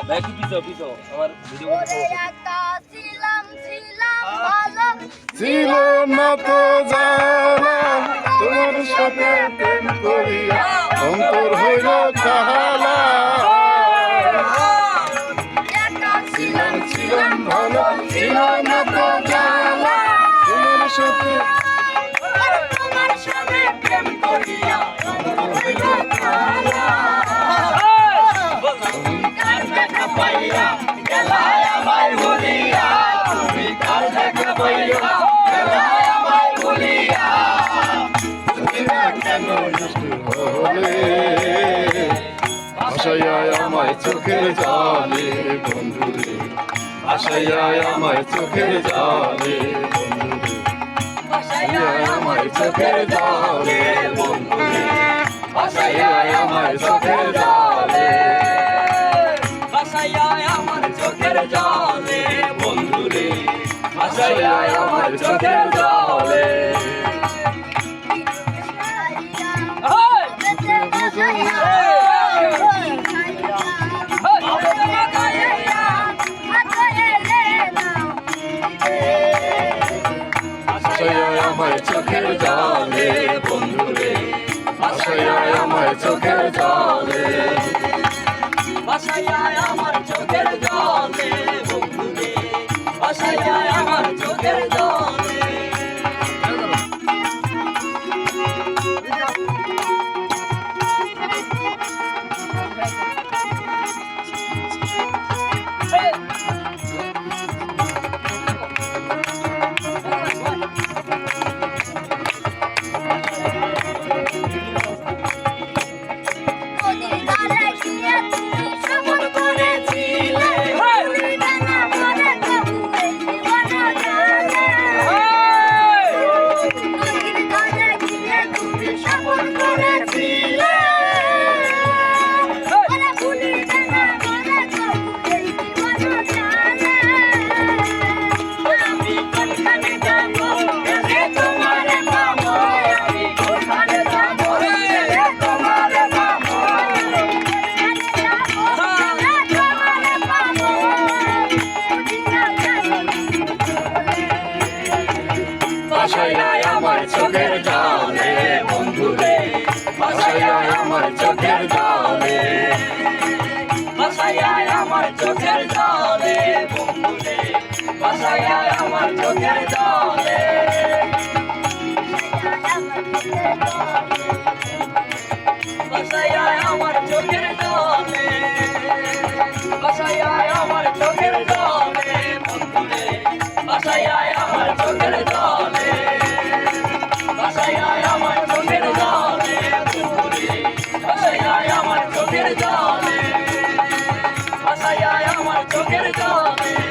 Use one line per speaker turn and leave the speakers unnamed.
ভাই একটু পিছো পিছো আমার ভিডিও
ছিলাম ছিলাম ভালো।
ছিল না তো জানা তোমার সাথে প্রেম করিয়া অন্তর হইল
আমায়
চোখের জলে, বন্ধুরে। ভাসাইয়া আমায় চোখের জলে, বন্ধুরে। ভাসাইয়া আমায় চোখের জলে, বন্ধুরে। ভাসাইয়া আমায় চোখের জলে।
ভাসাইয়া আমার চোখের জলে, বন্ধুরে।
ভাসাইয়া আমার চোখের জলে। আমায় চোখের জলে বন্ধুরে
বাসায় আমার চোখের জলে। বাসায় আমার
আমার চোখের জলে, বন্ধুরে ভাসাইয়া আমার চোখের জলে।
ভাসাইয়া আমার চোখের জলে ভাসাইয়া আমার চোখের জলে, বন্ধুরে ভাসাইয়া আমার